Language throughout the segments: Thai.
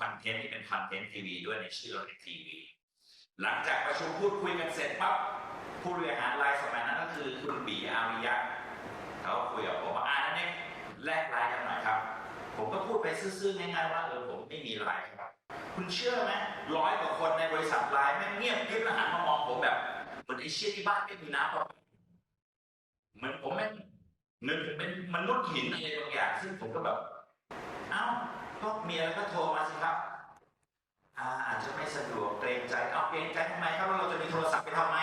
คอนเทนต์ที่เป็นคอนเทนต์ทีวีด้วยในชื่อเราในทีวีหลังจากประชุมพูดคุยกันเสร็จปั๊บผู้บริหารรายสมัยนั้นก็คือคุณบีอาริยะเขาคุยกับผมว่าอ่านั่นเองแลกไลน์กันหน่อยครับ ผมก็พูดไปซื่อๆง่ายๆว่าเออผมไม่มีไลน์ครับ คุณเชื่อไหมร้อยกว่าคนในบริษัทไลน์แม่งเงียบกริบแล้วหันมามองผมแบบเหมือนไอ้เชี่ยที่บ้านไม่มีน้ำหรอกเหมือนผมแม่งนึกเป็นมนุษย์หินอะไรบางอย่างซึ่งผมก็แบบ ก็มีอะไรก็โทรมาสิครับอาอาจจะไม่สะดวกเกรงใจเอาเกรงใจทำไมครับแล้วเราจะมีโทรศัพท์ไปทำไม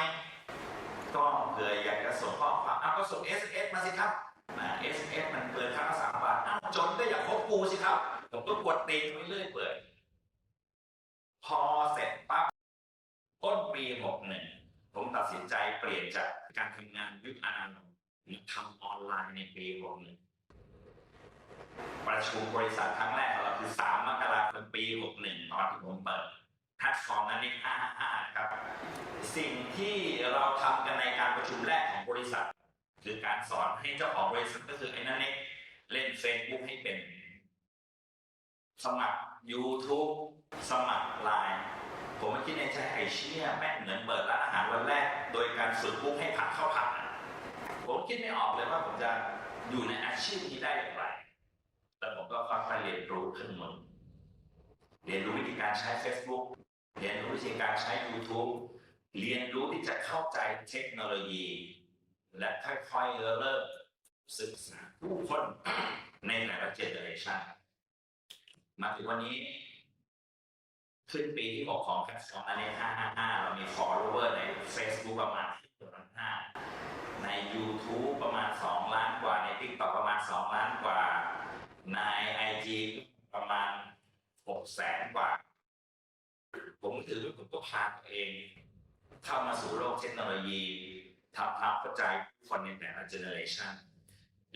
ก็เผื่ออยากจะส่งข้อความเอาก็ส่ง SMS มาสิครับอ่า SMS มันเปิดครั้งละสามบาทอ้าวจนก็อยากคบกูสิครับ ผมก็กดตีไปเรื่อยเปื่อยพอเสร็จปั๊บต้นปีหกหนึ่งผมตัดสินใจเปลี่ยนจากการทำงานยุคอนาล็อกมาทำออนไลน์ในปีหกหนึ่งประชุมบริษัทครั้งแรก ของเราคือ3มกราคมปี 61 ตอนที่ผมเปิดแพลตฟอร์มนั้นนี่555ครับ สิ่งที่เราทำกันในการประชุมแรกของบริษัท คือการสอนให้เจ้าของบริษัทก็คือไอ้นั่นเองเล่น Facebook ให้เป็น สมัคร YouTube สมัคร Line ผมไม่คิดในใจไอ้เชี่ยแม่งเหมือนเปิดร้านอาหารวันแรก โดยการฝึกปุ๊บให้ผัดข้าวผัดผมคิดไม่ออกเลยว่าผมจะอยู่ในอาชีพนี้ได้อย่างไร แล้วผมก็ค่อยๆเรียนรู้ขึ้นมาเรียนรู้วิธีการใช้ Facebook เรียนรู้วิธีการใช้ YouTube เรียนรู้ที่จะเข้าใจเทคโนโลยี และค่อยๆเริ่มศึกษาผู้คนในแต่ละเจเนอเรชันมาถึงวันนี้ ขึ้นปีที่6ของแพลตฟอร์มอันนี้555 เรามี follower ใน Facebook ประมาณ1.5ใน YouTube ประมาณ 2 ล้านกว่าใน TikTok ประมาณ 2 ล้านกว่า ใน IG ประมาณ6แสนกว่า ผมถือว่าผมก็พาตัวเอง เข้ามาสู่โลกเทคโนโลยีทำความเข้าใจคนในแต่ละเจเนอเรชัน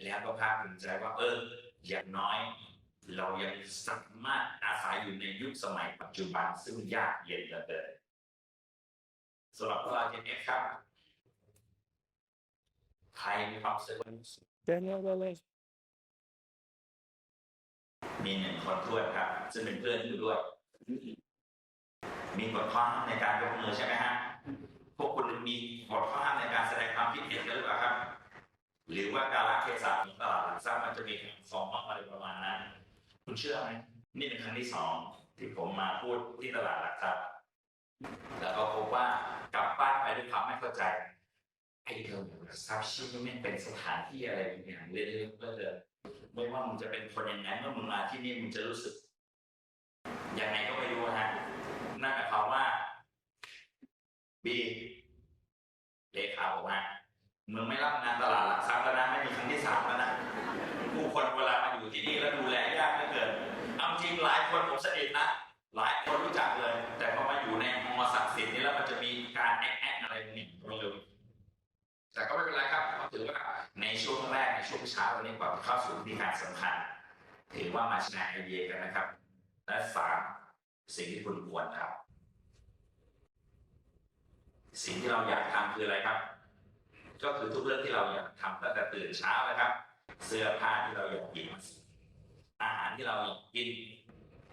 แล้วก็ภาคภูมิใจว่าเอออย่างน้อย เรายังสามารถอาศัยอยู่ในยุคสมัยปัจจุบันซึ่งยากเย็นเหลือเกินสำหรับเราเจนเอครับใครมีความรู้สึก มีหนึ่งคนท้วนครับซึ่งเป็นเพื่อนอยู่ด้วย มีกฎข้อห้ามในการยกมือใช่ไหมฮะพวกคุณมีกฎข้อห้ามในการแสดงความคิดเห็นกันหรือเปล่าครับ หรือว่าการละเทศะของตลาดหลักทรัพย์มันจะมีการฟ้องร้องอะไรประมาณนั้น คุณเชื่อไหมนี่เป็นครั้งที่สองที่ผมมาพูดที่ตลาดหลักทรัพย์แล้วก็พบว่ากลับบ้านไปด้วยความไม่เข้าใจไอ้เรื่องหลักทรัพย์ชื่อนี่เป็นสถานที่อะไรอย่างเรื่อยๆเรื่อย ไม่ว่ามึงจะเป็นคนยังไงเมื่อมึงมาที่นี่มึงจะรู้สึกยังไงก็ไม่รู้ฮะนั่นหมายความว่าบีเลขาบอกว่ามึงไม่รับงานตลาดหลักทรัพย์แล้วนะไม่มีครั้งที่สามแล้วนะผู้คนเวลามาอยู่ที่นี่แล้วดูแลยากเหลือเกินเอาจริงหลายคนผมสนิทนะหลายคนรู้จักเลยแต่ เช้าวันนี้กว่าเข้าสู่วิธีการสำคัญ ถือว่ามาแชร์ไอเดียกันนะครับ และสามสิ่งที่คุณควรทำสิ่งที่เราอยากทำคืออะไรครับ ก็คือทุกเรื่องที่เราอยากทำตั้งแต่ตื่นเช้านะครับ เสื้อผ้าที่เราอยากกินอาหารที่เราอยากกิน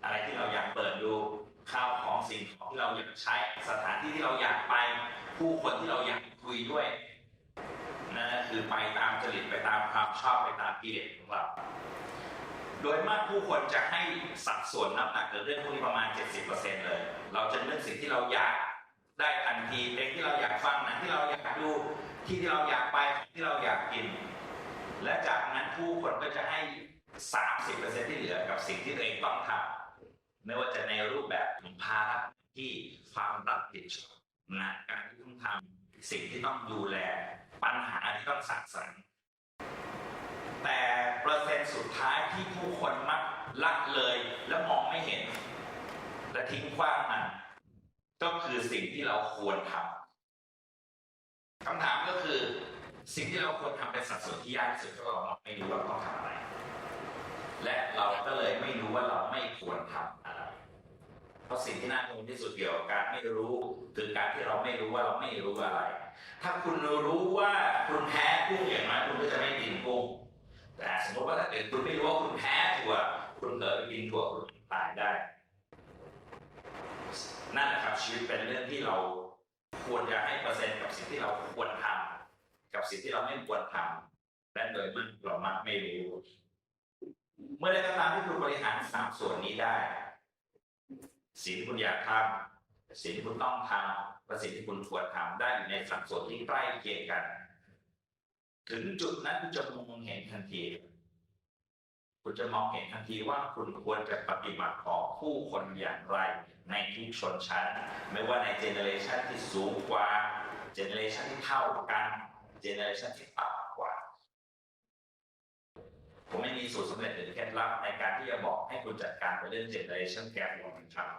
อะไรที่เราอยากเปิดดูข้าวของสิ่งของที่เราอยากใช้สถานที่ที่เราอยากไป ผู้คนที่เราอยากคุยด้วย คือไปตามจริตไปตามความชอบไปตามกิเลสของเรา โดยมากผู้คนจะให้สัดส่วนน้ำหนักกับเรื่องพวกนี้ประมาณ 70%เลย เราจะเลือกสิ่งที่เราอยากได้ทันทีเพลงที่เราอยากฟังหนังที่เราอยากดูที่ที่เราอยากไปที่เราอยากกิน และจากนั้นผู้คนก็จะให้ 30%ที่เหลือกับสิ่งที่ตัวเองต้องทำไม่ว่าจะในรูปแบบของภาระที่ความรับผิดชอบงานการที่ต้องทำ สิ่งที่ต้องดูแล ปัญหาที่ต้องสั่งสรรค์แต่เปอร์เซ็นต์สุดท้ายที่ผู้คนมักละเลยและมองไม่เห็น และทิ้งขว้างมันก็คือสิ่งที่เราควรทำคำถามก็คือ สิ่งที่เราควรทำเป็นสัดส่วนที่ยากที่สุดเพราะเราไม่รู้ว่าเราต้องทำอะไร และเราก็เลยไม่รู้ว่าเราไม่ควรทำ เพราะสิ่งที่น่ากังวลที่สุดเกี่ยวกับการไม่รู้คือการที่เราไม่รู้ว่าเราไม่รู้อะไร ถ้าคุณรู้ว่าคุณแพ้กุ้งอย่างน้อยคุณก็จะไม่กินกุ้งแต่สมมติว่าถ้าเกิดคุณไม่รู้ว่าคุณแพ้ถั่วคุณเกิดไปกินถั่วคุณตายได้ นั่นแหละครับชีวิตเป็นเรื่องที่เราควรจะให้เปอร์เซ็นต์กับสิ่งที่เราควรทำกับสิ่งที่เราไม่ควรทำและโดยมากเรามักไม่รู้ เมื่อใดก็ตามที่คุณบริหารสามส่วนนี้ได้ สิ่งที่คุณอยากทำสิ่งที่คุณต้องทำและสิ่งที่คุณควรทำได้อยู่ในสัดส่วนที่ใกล้เคียงกัน ถึงจุดนั้นคุณจะมองเห็นทันที คุณจะมองเห็นทันทีว่าคุณควรจะปฏิบัติต่อผู้คนอย่างไร ในทุกชนชั้น ไม่ว่าในเจเนอเรชันที่สูงกว่าเจเนอเรชันที่เท่ากันเจเนอเรชันที่ต่ำ ผมไม่มีสูตรสำเร็จหรือเคล็ดลับในการที่จะบอกให้คุณจัดการกับเรื่องเจเนอเรชันแกรของคุณครับ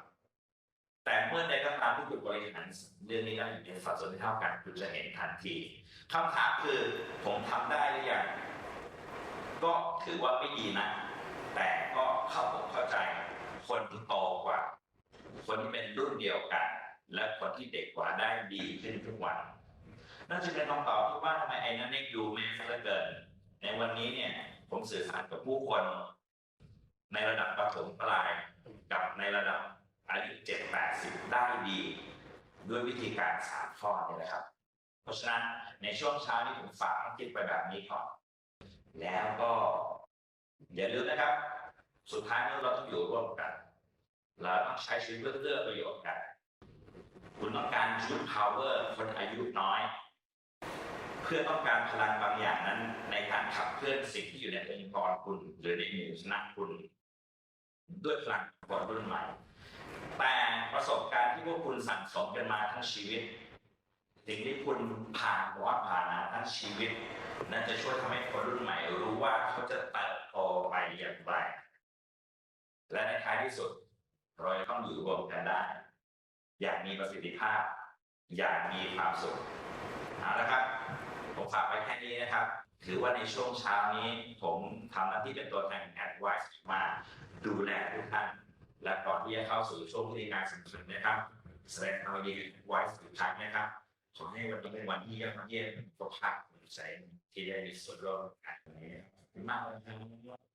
แต่เมื่อใดก็ตามที่คุณบริหารเรื่องนี้ได้อยู่ในสัดส่วนที่เท่ากันคุณจะเห็นทันทีคำถามคือผมทำได้หรือยังก็ถือว่าไม่ดีนะ แต่ก็เข้าผมเข้าใจคนที่โตกว่า คนที่เป็นรุ่นเดียวกัน และคนที่เด็กกว่าได้ดีขึ้นทุกวันนั่นจึงเป็นคำตอบที่ว่าทำไมไอ้นั้นเน็กดูแมสเหลือเกิน ในวันนี้เนี่ย ผมสื่อสารกับผู้คน ในระดับประถมปลายกับในระดับอายุเจ็ดแปดสิบได้ดี ด้วยวิธีการสามข้อนี่แหละครับ เพราะฉะนั้นในช่วงเช้านี้ผมฝากคิดไปแบบนี้ก่อนแล้วก็ อย่าลืมนะครับ สุดท้ายแล้วเราต้องอยู่ร่วมกันเราต้องใช้ชีวิตเพื่อเพื่อประโยชน์กัน คุณต้องการชุด power คนอายุน้อย เพื่อต้องการพลังบางอย่างนั้น ในการขับเคลื่อนสิ่งที่อยู่ในองค์กรคุณ หรือในหมู่คณะคุณ ด้วยพลังคนรุ่นใหม่ แต่ประสบการณ์ที่พวกคุณสั่งสมกันมาทั้งชีวิต สิ่งที่คุณผ่านวัดผ่านมาทั้งชีวิต นั่นจะช่วยทำให้คนรุ่นใหม่ รู้ว่าเขาจะเติบโตไปอย่างไรและในท้ายที่สุดเราต้องอยู่รวมกันได้ อย่างมีประสิทธิภาพ อย่างมีความสุขเอาละครับ ผมฝากไว้แค่นี้นะครับ ถือว่าในช่วงเช้านี้ ผมทำหน้าที่เป็นตัวแทนแอดไวซ์มาดูแลทุกท่านและก่อนที่จะเข้าสู่ช่วงพิธีการสำคัญนะครับแสดงความยินดีไวซ์สุดท้ายนะครับขอให้วันนี้เป็นวันที่ยอดเยี่ยมสุขภาพสดใสที่ได้มีส่วนร่วมกับการนี้มากเลยครับ